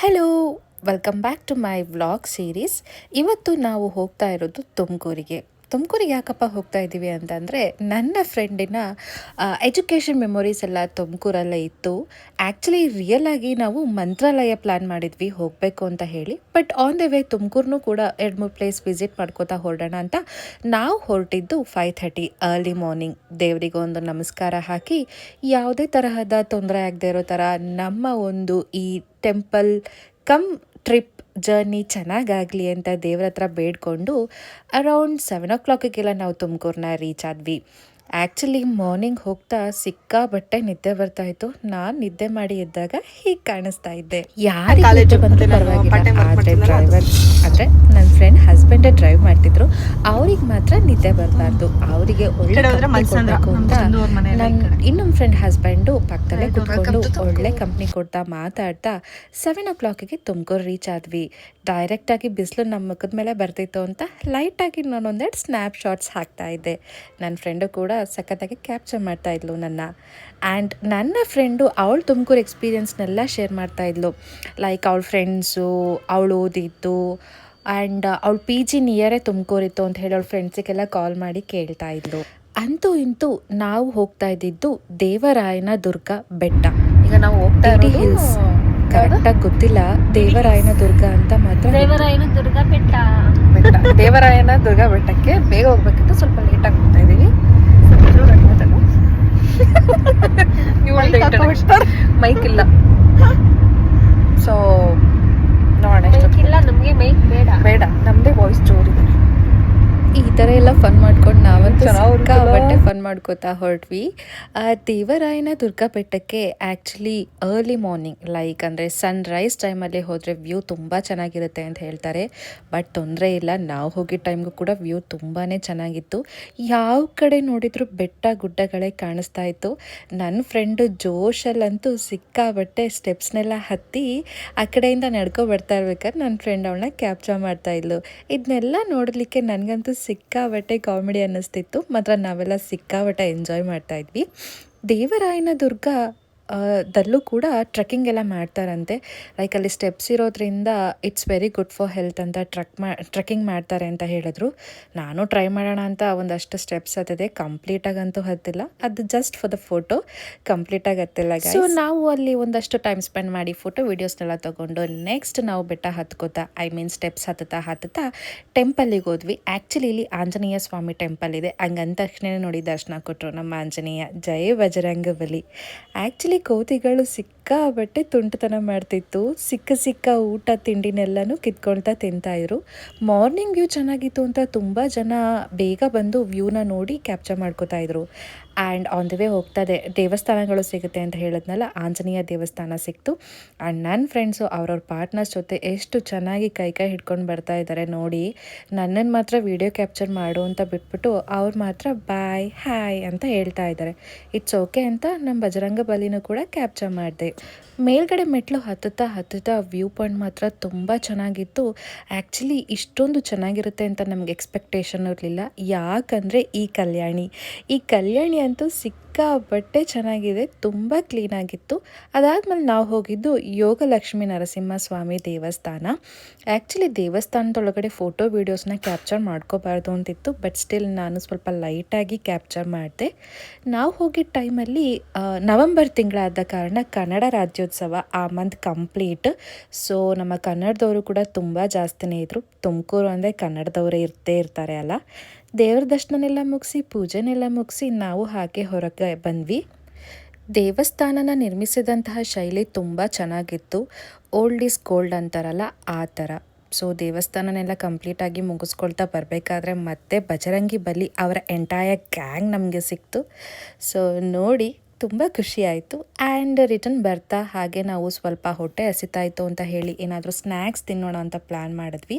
Hello welcome back to my vlog series ಇವತ್ತು ನಾವು ಹೋಗ್ತಾ ಇರೋದು ತುಮಕೂರಿಗೆ. ತುಮಕೂರಿಗೆ ಯಾಕಪ್ಪ ಹೋಗ್ತಾ ಇದ್ದೀವಿ ಅಂತಂದರೆ ನನ್ನ ಫ್ರೆಂಡಿನ ಎಜುಕೇಷನ್ ಮೆಮೊರೀಸ್ ಎಲ್ಲ ತುಮಕೂರಲ್ಲೇ ಇತ್ತು. ಆ್ಯಕ್ಚುಲಿ ರಿಯಲ್ ಆಗಿ ನಾವು ಮಂತ್ರಾಲಯ ಪ್ಲ್ಯಾನ್ ಮಾಡಿದ್ವಿ ಹೋಗಬೇಕು ಅಂತ ಹೇಳಿ. ಬಟ್ ಆನ್ ದ ವೇ ತುಮಕೂರ್ನೂ ಕೂಡ ಎರಡು ಮೂರು ಪ್ಲೇಸ್ ವಿಸಿಟ್ ಮಾಡ್ಕೋತಾ ಹೊರಡೋಣ ಅಂತ ನಾವು ಹೊರಟಿದ್ದು ಫೈವ್ ಥರ್ಟಿ ಅರ್ಲಿ ಮಾರ್ನಿಂಗ್ ದೇವರಿಗೆ ಒಂದು ನಮಸ್ಕಾರ ಹಾಕಿ ಯಾವುದೇ ತರಹದ ತೊಂದರೆ ಆಗದೆ ಇರೋ ಥರ ನಮ್ಮ ಒಂದು ಈ ಟೆಂಪಲ್ ಕಮ್ ಟ್ರಿಪ್ ಜರ್ನಿ ಚೆನ್ನಾಗಾಗಲಿ ಅಂತ ದೇವ್ರ ಹತ್ರ ಬೇಡ್ಕೊಂಡು ಅರೌಂಡ್ ಸೆವೆನ್ ಓ ಕ್ಲಾಕಿಗೆಲ್ಲ ನಾವು ತುಮಕೂರನ್ನ ರೀಚ್ ಆದ್ವಿ. ಆ್ಯಕ್ಚುಲಿ ಮಾರ್ನಿಂಗ್ ಹೋಗ್ತಾ ಸಿಕ್ಕಾಬಟ್ಟೆ ನಿದ್ದೆ ಬರ್ತಾ ಇತ್ತು. ನಾನು ನಿದ್ದೆ ಮಾಡಿ ಇದ್ದಾಗ ಹೀಗೆ ಕಾಣಿಸ್ತಾ ಇದ್ದೆ. ಯಾರು ನಿದ್ದೆ ಬಂದ್ರೂ ಪರವಾಗಿಲ್ಲ. ಆದರೆ. ಡ್ರೈವರ್ ಅಂದರೆ ಫ್ರೆಂಡ್ ಹಸ್ಬೆಂಡೇ ಡ್ರೈವ್ ಮಾಡ್ತಿದ್ರು. ಅವ್ರಿಗೆ ಮಾತ್ರ ನಿದ್ದೆ ಬರಬಾರ್ದು. ಅವರಿಗೆ ಒಳ್ಳೆ ಕೊಡ್ಬೇಕು ಅಂತ ನನ್ನ ಇನ್ನೊಂದು ಫ್ರೆಂಡ್ ಹಸ್ಬೆಂಡು ಪಕ್ಕದಲ್ಲೇ ಕುತ್ಕೊಂಡು ಒಳ್ಳೆ ಕಂಪ್ನಿ ಕೊಡ್ತಾ ಮಾತಾಡ್ತಾ ಸೆವೆನ್ ಓ ಕ್ಲಾಕಿಗೆ ತುಮಕೂರು ರೀಚ್ ಆದ್ವಿ. ಡೈರೆಕ್ಟಾಗಿ ಬಿಸಿಲು ನಮ್ಮ ಮುಖದ ಮೇಲೆ ಬರ್ತಿತ್ತು ಅಂತ ಲೈಟಾಗಿ ನಾನೊಂದೆರಡು ಸ್ನ್ಯಾಪ್ ಶಾಟ್ಸ್ ಹಾಕ್ತಾ ಇದ್ದೆ. ನನ್ನ ಫ್ರೆಂಡು ಕೂಡ ಸಖತ್ತಾಗಿ ಕ್ಯಾಪ್ಚರ್ ಮಾಡ್ತಾ ಇದ್ಲು ನನ್ನ. ಆ್ಯಂಡ್ ನನ್ನ ಫ್ರೆಂಡು ಅವಳು ತುಮಕೂರು ಎಕ್ಸ್ಪೀರಿಯನ್ಸ್ನೆಲ್ಲ ಶೇರ್ ಮಾಡ್ತಾ ಇದ್ಲು. ಲೈಕ್ ಅವಳ ಫ್ರೆಂಡ್ಸು ಅವಳು ಓದಿದ್ದು ಆ್ಯಂಡ್ ಅವಳು ಪಿ ಜಿ ನಿಯರೇ ತುಮಕೂರಿತ್ತು ಅಂತ ಹೇಳಿ ಅವ್ಳ ಫ್ರೆಂಡ್ಸಿಗೆಲ್ಲ ಕಾಲ್ ಮಾಡಿ ಕೇಳ್ತಾ ಇದ್ಲು. ಅಂತೂ ಇಂತೂ ನಾವು ಹೋಗ್ತಾ ಇದ್ದಿದ್ದು ದೇವರಾಯನ ದುರ್ಗ ಬೆಟ್ಟ. ಈಗ ನಾವು ಹೋಗ್ತಾ ಹಿಲ್ಸ್ ಕರೆಕ್ಟಾಗಿ ಗೊತ್ತಿಲ್ಲ. ದೇವರಾಯನ ದುರ್ಗ ಅಂತ ಮಾತ್ರ ದೇವರಾಯನ ದುರ್ಗ ಬೆಟ್ಟ. ಬೆಟ್ಟ. ದೇವರಾಯನ ದುರ್ಗ ಬೆಟ್ಟಕ್ಕೆ ಬೇಗ ಹೋಗ್ಬೇಕಂತ ಸ್ವಲ್ಪ ಲೇಟ್ ಆಗಿ ಹೋಗ್ತಾ ಇದ್ದೀವಿ. ಮೈಕ್ ಇಲ್ಲ ಸೊ ನೋಡೋಣ ಮೈಕ್ ಎಷ್ಟೊತ್ತಿಗೆ ಇಲ್ಲ ನಮ್ಗೆ ಮೈಕ್ ಬೇಡ ಬೇಡ ನಮ್ದೇ ವಾಯ್ಸ್ ಜೋರಿದೆ ಈ ಥರ ಎಲ್ಲ ಫನ್ ಮಾಡ್ಕೊಂಡು ನಾವಂತೂ ಬಟ್ಟೆ ಫನ್ ಮಾಡ್ಕೋತಾ ಹೊರಟ್ವಿ. ದೇವರಾಯನ ದುರ್ಗಾ ಬೆಟ್ಟಕ್ಕೆ ಆ್ಯಕ್ಚುಲಿ ಅರ್ಲಿ ಮಾರ್ನಿಂಗ್ ಲೈಕ್ ಅಂದರೆ ಸನ್ ರೈಸ್ ಟೈಮಲ್ಲಿ ಹೋದರೆ ವ್ಯೂ ತುಂಬ ಚೆನ್ನಾಗಿರುತ್ತೆ ಅಂತ ಹೇಳ್ತಾರೆ. ಬಟ್ ತೊಂದರೆ ಇಲ್ಲ ನಾವು ಹೋಗಿದ್ದ ಟೈಮ್ಗೂ ಕೂಡ ವ್ಯೂ ತುಂಬಾ ಚೆನ್ನಾಗಿತ್ತು. ಯಾವ ಕಡೆ ನೋಡಿದ್ರು ಬೆಟ್ಟ ಗುಡ್ಡಗಳೇ ಕಾಣಿಸ್ತಾ ಇತ್ತು. ನನ್ನ ಫ್ರೆಂಡು ಜೋಶಲ್ಲಂತೂ ಸಿಕ್ಕಾಬಟ್ಟೆ ಸ್ಟೆಪ್ಸ್ನೆಲ್ಲ ಹತ್ತಿ ಆ ಕಡೆಯಿಂದ ನಡ್ಕೊ ಬರ್ತಾ ಇರ್ಬೇಕಾದ್ರೆ ನನ್ನ ಫ್ರೆಂಡ್ ಅವಳನ್ನ ಕ್ಯಾಪ್ಚರ್ ಮಾಡ್ತಾ ಇದ್ಲು. ಇದನ್ನೆಲ್ಲ ನೋಡಲಿಕ್ಕೆ ನನಗಂತೂ ಸಿಕ್ಕಾಬಟ್ಟೆ ಕಾಮಿಡಿ ಅನ್ನಿಸ್ತಿತ್ತು. ಮಾತ್ರ ನಾವೆಲ್ಲ ಸಿಕ್ಕಾಬಟ್ಟೆ ಎಂಜಾಯ್ ಮಾಡ್ತಾ ಇದ್ವಿ. ದೇವರಾಯನ ದುರ್ಗ ದಲ್ಲೂ ಕೂಡ ಟ್ರೆಕ್ಕಿಂಗ್ ಎಲ್ಲ ಮಾಡ್ತಾರಂತೆ. ಲೈಕ್ ಅಲ್ಲಿ ಸ್ಟೆಪ್ಸ್ ಇರೋದ್ರಿಂದ it's very good for health ಅಂತ ಟ್ರಕ್ ಮಾ ಟ್ರೆಕ್ಕಿಂಗ್ ಮಾಡ್ತಾರೆ ಅಂತ ಹೇಳಿದ್ರು. ನಾನು ಟ್ರೈ ಮಾಡೋಣ ಅಂತ ಒಂದಷ್ಟು ಸ್ಟೆಪ್ಸ್ ಹತ್ತಿದೆ. ಕಂಪ್ಲೀಟಾಗಂತೂ ಹತ್ತಿಲ್ಲ. ಅದು ಜಸ್ಟ್ ಫಾರ್ ದ ಫೋಟೋ ಕಂಪ್ಲೀಟಾಗಿ ಹತ್ತಿಲ್ಲ ಸೊ ನಾವು ಅಲ್ಲಿ ಒಂದಷ್ಟು ಟೈಮ್ ಸ್ಪೆಂಡ್ ಮಾಡಿ ಫೋಟೋ ವೀಡಿಯೋಸ್ನೆಲ್ಲ ತೊಗೊಂಡು ನೆಕ್ಸ್ಟ್ ನಾವು ಬೆಟ್ಟ ಹತ್ಕೋತಾ ಐ ಮೀನ್ ಸ್ಟೆಪ್ಸ್ ಹತ್ತುತ್ತಾ ಹತ್ತುತ್ತಾ ಟೆಂಪಲ್ಲಿಗೆ ಹೋದ್ವಿ. ಆ್ಯಕ್ಚುಲಿ ಇಲ್ಲಿ ಆಂಜನೇಯ ಸ್ವಾಮಿ ಟೆಂಪಲ್ ಇದೆ. ಹಂಗಂದ ತಕ್ಷಣ ನೋಡಿ ದರ್ಶನ ಕೊಟ್ಟರು ನಮ್ಮ ಆಂಜನೇಯ. ಜಯ ಬಜರಂಗ ಬಲಿ ಆ್ಯಕ್ಚುಲಿ ಕೋತಿಗಳು ಸಿಕ್ಕಾಬಟ್ಟೆ ತುಂಟುತನ ಮಾಡ್ತಿತ್ತು. ಸಿಕ್ಕ ಸಿಕ್ಕ ಊಟ ತಿಂಡಿನೆಲ್ಲನೂ ಕಿತ್ಕೊಳ್ತಾ ತಿಂತಾಯಿದ್ರು ಮಾರ್ನಿಂಗ್ ವ್ಯೂ ಚೆನ್ನಾಗಿತ್ತು ಅಂತ ತುಂಬ ಜನ ಬೇಗ ಬಂದು ವ್ಯೂನ ನೋಡಿ ಕ್ಯಾಪ್ಚರ್ ಮಾಡ್ಕೋತಾ ಇದ್ರು. ಆ್ಯಂಡ್ ಆನ್ ದ ವೇ ಹೋಗ್ತದೆ. ದೇವಸ್ಥಾನಗಳು ಸಿಗುತ್ತೆ ಅಂತ ಹೇಳಿದ್ನಲ್ಲ, ಆಂಜನೇಯ ದೇವಸ್ಥಾನ ಸಿಕ್ತು. ಆ್ಯಂಡ್ ನನ್ನ ಫ್ರೆಂಡ್ಸು ಅವ್ರವ್ರ ಪಾರ್ಟ್ನರ್ಸ್ ಜೊತೆ ಎಷ್ಟು ಚೆನ್ನಾಗಿ ಕೈ ಕೈ ಹಿಡ್ಕೊಂಡು ಬರ್ತಾ ಇದ್ದಾರೆ ನೋಡಿ ನನ್ನನ್ನು ಮಾತ್ರ ವಿಡಿಯೋ ಕ್ಯಾಪ್ಚರ್ ಮಾಡು ಅಂತ ಬಿಟ್ಬಿಟ್ಟು ಅವ್ರು ಮಾತ್ರ ಬಾಯ್, ಹಾಯ್ ಅಂತ ಹೇಳ್ತಾ ಇದ್ದಾರೆ ಇಟ್ಸ್ ಓಕೆ ಅಂತ ನಮ್ಮ ಬಜರಂಗ ಬಲಿನೂ ಕೂಡ ಕ್ಯಾಪ್ಚರ್ ಮಾಡಿದೆ. ಮೇಲ್ಗಡೆ ಮೆಟ್ಲು ಹತ್ತುತ್ತಾ ಹತ್ತುತ್ತಾ ವ್ಯೂ ಪಾಯಿಂಟ್ ಮಾತ್ರ ತುಂಬ ಚೆನ್ನಾಗಿತ್ತು. ಆ್ಯಕ್ಚುಲಿ ಇಷ್ಟೊಂದು ಚೆನ್ನಾಗಿರುತ್ತೆ ಅಂತ ನಮ್ಗೆ ಎಕ್ಸ್ಪೆಕ್ಟೇಷನ್ ಇರಲಿಲ್ಲ. ಯಾಕಂದರೆ ಈ ಕಲ್ಯಾಣಿ. ಈ ಕಲ್ಯಾಣಿ ಅಂತೂ ಸಿಕ್ಕಾಬಟ್ಟೆ ಚೆನ್ನಾಗಿದೆ, ತುಂಬ ಕ್ಲೀನಾಗಿತ್ತು ಅದಾದಮೇಲೆ ನಾವು ಹೋಗಿದ್ದು ಯೋಗಲಕ್ಷ್ಮಿ ನರಸಿಂಹಸ್ವಾಮಿ ದೇವಸ್ಥಾನ. ಆ್ಯಕ್ಚುಲಿ ದೇವಸ್ಥಾನದೊಳಗಡೆ ಫೋಟೋ ವೀಡಿಯೋಸ್ನ ಕ್ಯಾಪ್ಚರ್ ಮಾಡ್ಕೋಬಾರ್ದು ಅಂತಿತ್ತು ಬಟ್ ಸ್ಟಿಲ್ ನಾನು ಸ್ವಲ್ಪ ಲೈಟಾಗಿ ಕ್ಯಾಪ್ಚರ್ ಮಾಡಿದೆ. ನಾವು ಹೋಗಿದ್ದ ಟೈಮಲ್ಲಿ ನವಂಬರ್ ತಿಂಗಳಾದ ಕಾರಣ ಕನ್ನಡ ರಾಜ್ಯೋತ್ಸವ ಆ ಮಂತ್ ಕಂಪ್ಲೀಟ್ ಸೊ ನಮ್ಮ ಕನ್ನಡದವರು ಕೂಡ ತುಂಬ ಜಾಸ್ತಿನೇ ಇದ್ದರು ತುಮಕೂರು ಅಂದರೆ ಕನ್ನಡದವರೇ ಇರ್ತೇ ಇರ್ತಾರೆ ಅಲ್ಲ. ದೇವ್ರ ದರ್ಶನನೆಲ್ಲ ಮುಗಿಸಿ, ಪೂಜೆನೆಲ್ಲ ಮುಗಿಸಿ ನಾವು ಹಾಗೆ ಹೊರಗೆ ಬಂದ್ವಿ. ದೇವಸ್ಥಾನನ ನಿರ್ಮಿಸಿದಂತಹ ಶೈಲಿ ತುಂಬ ಚೆನ್ನಾಗಿತ್ತು. ಓಲ್ಡ್ ಈಸ್ ಗೋಲ್ಡ್ ಅಂತಾರಲ್ಲ ಆ ಥರ. ಸೊ ದೇವಸ್ಥಾನನೆಲ್ಲ ಕಂಪ್ಲೀಟಾಗಿ ಮುಗಿಸ್ಕೊಳ್ತಾ ಬರಬೇಕಾದ್ರೆ ಮತ್ತೆ ಬಜರಂಗಿ ಬಲಿ ಅವರ ಎಂಟೈರ್ ಗ್ಯಾಂಗ್ ನಮಗೆ ಸಿಕ್ತು. ಸೊ ನೋಡಿ ತುಂಬ ಖುಷಿಯಾಯಿತು ಆ್ಯಂಡ್ ರಿಟರ್ನ್ ಬರ್ತಾ ಹಾಗೆ ನಾವು ಸ್ವಲ್ಪ ಹೊಟ್ಟೆ ಹಸಿತಾಯಿತು ಅಂತ ಹೇಳಿ ಏನಾದರೂ ಸ್ನ್ಯಾಕ್ಸ್ ತಿನ್ನೋಣ ಅಂತ ಪ್ಲ್ಯಾನ್ ಮಾಡಿದ್ವಿ.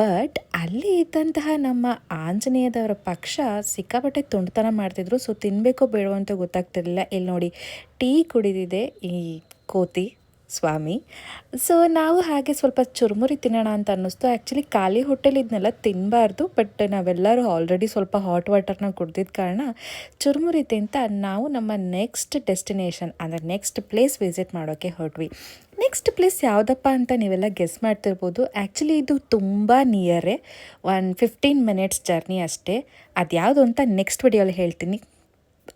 ಬಟ್ ಅಲ್ಲಿ ಇದ್ದಂತಹ ನಮ್ಮ ಆಂಜನೇಯದವರ ಪಕ್ಷ ಸಿಕ್ಕಾಪಟ್ಟೆ ತುಂಡತನ ಮಾಡ್ತಿದ್ರು. ಸೊ ತಿನ್ನಬೇಕೋ ಬೇಡೋ ಅಂತ ಗೊತ್ತಾಗ್ತಿರಲಿಲ್ಲ. ಇಲ್ಲಿ ನೋಡಿ ಟೀ ಕುಡಿದಿದೆ ಈ ಕೋತಿ. ಸ್ವಾಮಿ. ಸೊ ನಾವು ಹಾಗೆ ಸ್ವಲ್ಪ ಚುರುಮುರಿ ತಿನ್ನೋಣ ಅಂತ ಅನ್ನಿಸ್ತು. ಆ್ಯಕ್ಚುಲಿ ಖಾಲಿ ಹೋಟೆಲ್ ಇದನ್ನೆಲ್ಲ ತಿನ್ನಬಾರ್ದು ಬಟ್ ನಾವೆಲ್ಲರೂ ಆಲ್ರೆಡಿ ಸ್ವಲ್ಪ ಹಾಟ್ ವಾಟರ್ನ ಕುಡ್ದಿದ್ದ ಕಾರಣ ಚುರುಮುರಿ ತಿಂತ ನಾವು ನಮ್ಮ ನೆಕ್ಸ್ಟ್ ಡೆಸ್ಟಿನೇಷನ್ ಅಂದರೆ ನೆಕ್ಸ್ಟ್ ಪ್ಲೇಸ್ ವಿಸಿಟ್ ಮಾಡೋಕ್ಕೆ ಹೊರಟ್ವಿ. ನೆಕ್ಸ್ಟ್ ಪ್ಲೇಸ್ ಯಾವುದಪ್ಪ ಅಂತ ನೀವೆಲ್ಲ ಗೆಸ್ ಮಾಡ್ತಿರ್ಬೋದು. ಆ್ಯಕ್ಚುಲಿ ಇದು ತುಂಬ ನಿಯರೇ ಒನ್ ಫಿಫ್ಟೀನ್ ಮಿನಿಟ್ಸ್ ಜರ್ನಿ ಅಷ್ಟೇ. ಅದು ಯಾವುದು ಅಂತ ನೆಕ್ಸ್ಟ್ ವಿಡಿಯೋಲಿ ಹೇಳ್ತೀನಿ.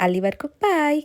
ಅಲ್ಲಿವರೆಗೂ ಬಾಯ್